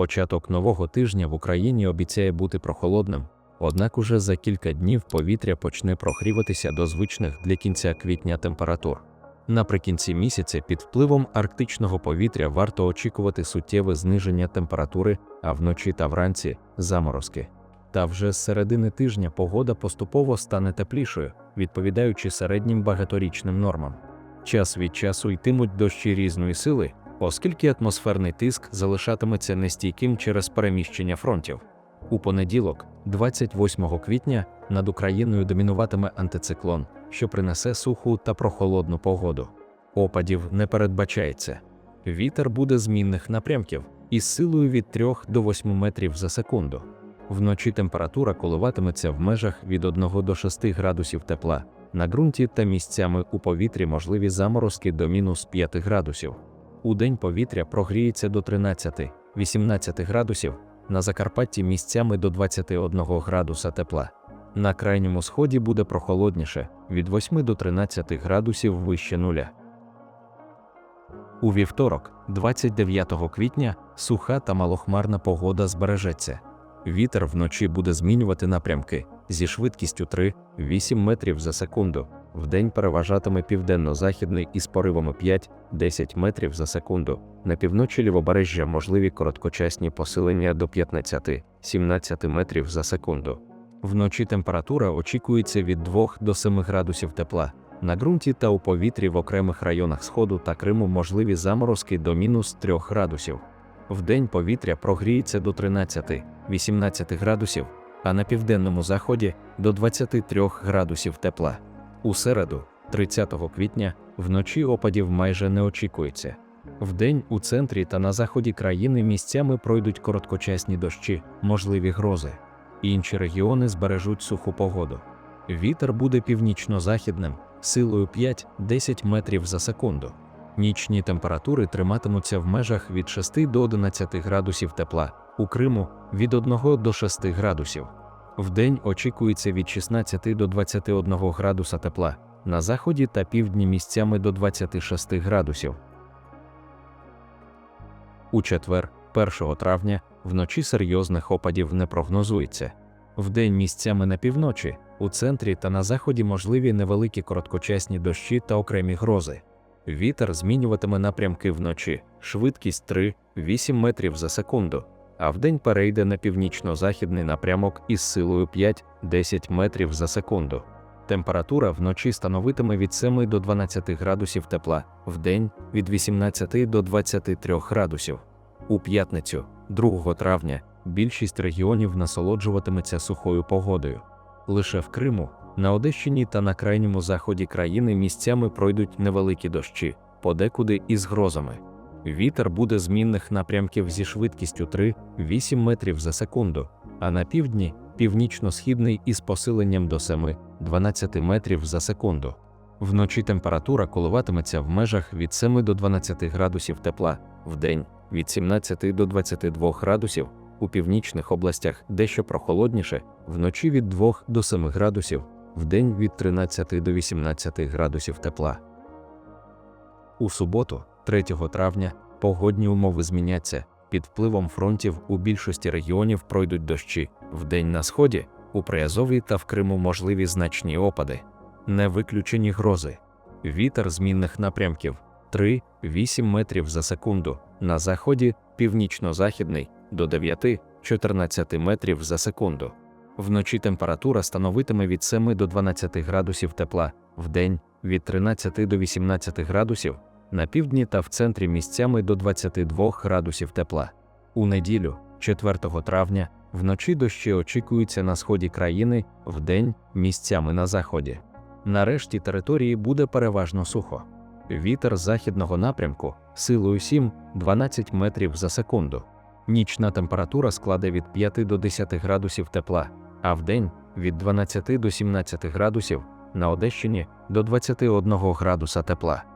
Початок нового тижня в Україні обіцяє бути прохолодним, однак уже за кілька днів повітря почне прогріватися до звичних для кінця квітня температур. Наприкінці місяця під впливом арктичного повітря варто очікувати суттєве зниження температури, а вночі та вранці заморозки. Та вже з середини тижня погода поступово стане теплішою, відповідаючи середнім багаторічним нормам. Час від часу йтимуть дощі різної сили, оскільки атмосферний тиск залишатиметься нестійким через переміщення фронтів. У понеділок, 28 квітня, над Україною домінуватиме антициклон, що принесе суху та прохолодну погоду. Опадів не передбачається. Вітер буде змінних напрямків із силою від 3 до 8 метрів за секунду. Вночі температура коливатиметься в межах від 1 до 6 градусів тепла. На ґрунті та місцями у повітрі можливі заморозки до мінус 5 градусів. У день повітря прогріється до 13-18 градусів, на Закарпатті місцями до 21 градуса тепла. На крайньому сході буде прохолодніше від 8 до 13 градусів вище нуля. У вівторок, 29 квітня, суха та малохмарна погода збережеться. Вітер вночі буде змінювати напрямки зі швидкістю 3-8 метрів за секунду. Вдень переважатиме південно-західний із поривами 5-10 метрів за секунду. На півночі лівобережжя можливі короткочасні посилення до 15-17 метрів за секунду. Вночі температура очікується від 2 до 7 градусів тепла. На ґрунті та у повітрі в окремих районах Сходу та Криму можливі заморозки до мінус 3 градусів. Вдень повітря прогріється до 13-18 градусів, а на південному заході до 23 градусів тепла. У середу, 30 квітня, вночі опадів майже не очікується. Вдень у центрі та на заході країни місцями пройдуть короткочасні дощі, можливі грози. Інші регіони збережуть суху погоду. Вітер буде північно-західним, силою 5-10 метрів за секунду. Нічні температури триматимуться в межах від 6 до 11 градусів тепла, у Криму від 1 до 6 градусів. Вдень очікується від 16 до 21 градуса тепла, на заході та півдні місцями до 26 градусів. У четвер, 1 травня, вночі серйозних опадів не прогнозується. Вдень місцями на півночі, у центрі та на заході можливі невеликі короткочасні дощі та окремі грози. Вітер змінюватиме напрямки вночі, швидкість 3-8 метрів за секунду, а вдень перейде на північно-західний напрямок із силою 5-10 метрів за секунду. Температура вночі становитиме від 7 до 12 градусів тепла, вдень від 18 до 23 градусів. У п'ятницю, 2 травня, більшість регіонів насолоджуватиметься сухою погодою. Лише в Криму, на Одещині та на крайньому заході країни місцями пройдуть невеликі дощі, подекуди із грозами. Вітер буде змінних напрямків зі швидкістю 3-8 метрів за секунду, а на півдні північно-східний із посиленням до 7-12 метрів за секунду. Вночі температура коливатиметься в межах від 7 до 12 градусів тепла, вдень від 17 до 22 градусів, у північних областях дещо прохолодніше, вночі від 2 до 7 градусів, вдень від 13 до 18 градусів тепла. У суботу, 3 травня, погодні умови зміняться. Під впливом фронтів у більшості регіонів пройдуть дощі, вдень на сході, у Приазові та в Криму можливі значні опади. Не виключені грози. Вітер змінних напрямків 3-8 метрів за секунду, на заході північно-західний до 9-14 метрів за секунду. Вночі температура становитиме від 7 до 12 градусів тепла, вдень від 13 до 18 градусів, на півдні та в центрі місцями до 22 градусів тепла. У неділю, 4 травня, вночі дощі очікуються на сході країни, вдень місцями на заході. Нарешті території буде переважно сухо. Вітер західного напрямку силою 7-12 метрів за секунду. Нічна температура складе від 5 до 10 градусів тепла, а вдень від 12 до 17 градусів, на Одещині до 21 градуса тепла.